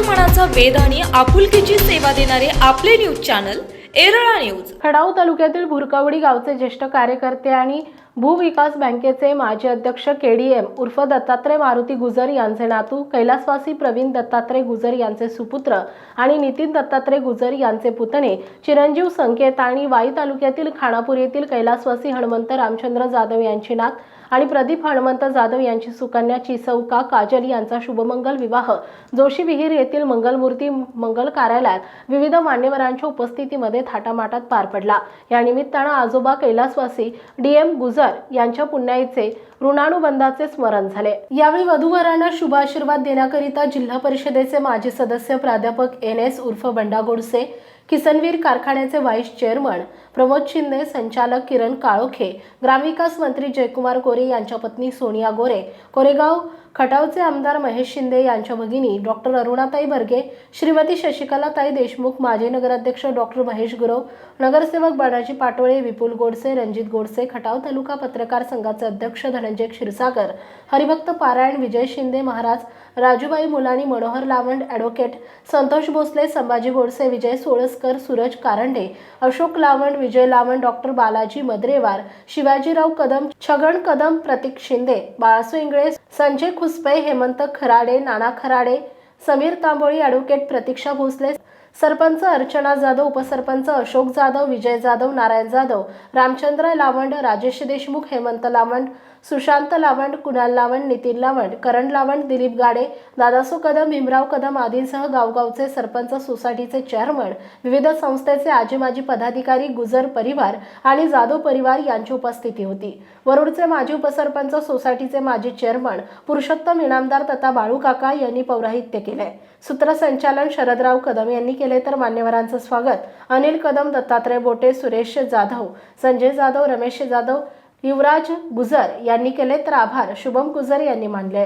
मनाचा वेद आणि आपुलकीची सेवा देणारे आपले news channel Erala news. Khatav तालुक्यातील भुरकावडी गावचे ज्येष्ठ कार्यकर्ते आणि भूविकास बँकेचे माजी अध्यक्ष के डी एम उर्फ दत्तात्रय मारुती गुजर यांचे नातू कैलासवासी प्रवीण दत्तात्रय गुजर यांचे सुपुत्र आणि नितीन दत्तात्रय गुजर यांचे पुतणे चिरंजीव संकेत आणि वाई तालुक्यातील खानापूर येथील कैलासवासी हनुमंत रामचंद्र जाधव यांची नात आणि प्रदीप हनुमंत जाधव यांची सुकन्या चिसौका काजल यांचा शुभमंगल विवाह. जोशी विहीर येथील मंगलमूर्ती मंगल कार्यालयात विविध मान्यवरांच्या उपस्थितीमध्ये थाटामाटात पार पडला. या निमित्तानं आजोबा कैलासवासी डी एम गुजर यांच्या पुण्याईचे ऋणानुबंधाचे स्मरण झाले. यावेळी वधूवरांना शुभ आशीर्वाद देण्याकरिता जिल्हा परिषदेचे माजी सदस्य प्राध्यापक एन एस उर्फ बंडा गोडसे किसनवीर कारखान्याचे व्हाईस चेअरमन प्रमोद शिंदे संचालक किरण काळोखे ग्रामविकास मंत्री जयकुमार गोरे यांच्या पत्नी सोनिया गोरे कोरेगाव खटावचे आमदार महेश शिंदे यांच्या भगिनी डॉक्टर अरुणाताई भरगे श्रीमती शशिकलाताई देशमुख माजी नगराध्यक्ष डॉक्टर महेश गुरव नगरसेवक बाणाजी पाटोळे विपुल गोडसे रणजित गोडसे खटाव तालुका पत्रकार संघाचे अध्यक्ष धनंजय क्षीरसागर हरिभक्त पारायण Vijay Shinde Maharaj Rajubai Mulani Manohar Lavand advocate Santosh Bhosale Sambhaji Godse Vijay Solaskar Suraj Karande Ashok Lavand Vijay Lavand doctor Balaji Madrewar Shivajirao Kadam Chhagan Kadam Pratik Shinde Balasu Ingale Sanjay Khuspe Hemant Kharade Nana Kharade Sameer Tamboli advocate Pratiksha Bhosale sarpanch Archana Jadhav उपसरपंच अशोक जाधव विजय जाधव नारायण जाधव रामचंद्र लावंड राजेश देशमुख हेमंत लावंड सुशांत लावंड कुणाल लावंड नितीन लावंड करण लावंड दिलीप गाडे दादासो कदम भीमराव कदम आदींसह गावगावचे सरपंच सोसायटीचे chairman विविध संस्थेचे आजी माजी पदाधिकारी गुजर परिवार आणि जाधव परिवार यांची उपस्थिती होती. वरुडचे माजी उपसरपंच सोसायटीचे माजी चेअरमन पुरुषोत्तम इनामदार तथा बाळू काका यांनी पौराहित्य केले. सूत्रसंचालन शरदराव कदम यांनी केले तर मान्यवरांचं स्वागत. अनिल कदम दत्तात्रय बोटे सुरेश जाधव संजय जाधव रमेश जाधव युवराज गुजर यांनी केले तर आभार. शुभम गुजर यांनी मानले.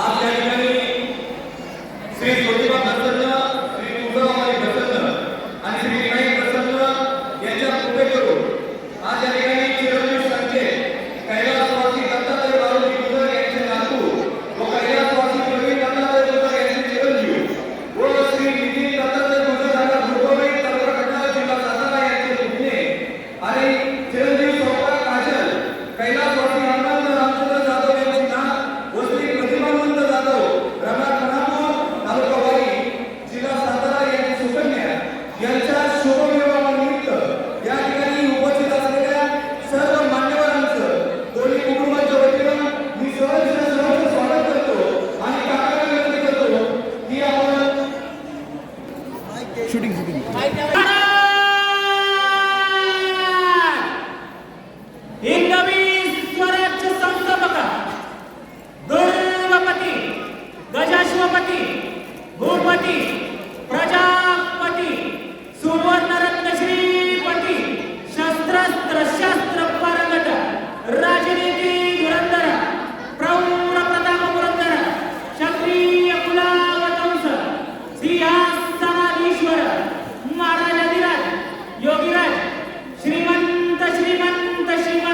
आज या ठिकाणी श्री ज्योतिबा प्रसन्न श्री तुळजामाई प्रसन्न आणि श्री विनायक प्रसन्न यांच्या कृपे करून आज या ठिकाणी चिरंजीव संकेत कैलासवासी दत्तात्रय मारुती गुजर यांचे नातू व कैलासवासी प्रवीण दत्तात्रय गुजर यांचे चिरंजीव व श्री नितीन दत्तात्रय गुजर यांना भुगोबाई तालुका खटाव जिल्हा सातारा यांचे पुतणे आणि चिरंजीव सोपा काजल कैलासवासी हनुमंत रामचंद्र जाधव यांची नात व श्री प्रतिभावंत जाधव रमा खानापूर तालुका वाई जिल्हा सातारा यांची सुकन्या यांच्या शुभविवाहानिमित्त या ठिकाणी उपस्थित असलेल्या सर्व मान्यवरांचं दोन्ही कुटुंबाच्या वतीनं मी सहर्ष सहर्ष स्वागत करतो आणि काकाला विनंती करतो की आपण हिंदवी स्वराज्य संस्थापक दुर्वपती गजाश्वपती भूपती प्रजापती सुवर्णरत्न श्रीपती शस्त्रस्त्र शस्त्र पारंगत राजनीती धुरंधर प्रौढ प्रताप पुरंदर क्षत्रिय कुलावतंस सिंहासनाधीश्वर महाराजाधिराज योगीराज श्रीमंत श्रीमंत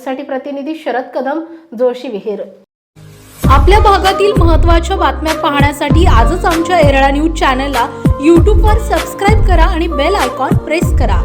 न्यूजसाठी प्रतिनिधी शरद कदम जोशी विहीर. आपल्या भागातील महत्त्वाच्या बातम्या पाहण्यासाठी आजच आमच्या एरळा न्यूज चॅनलला यूट्यूबवर सबस्क्राईब करा आणि बेल आयकॉन प्रेस करा.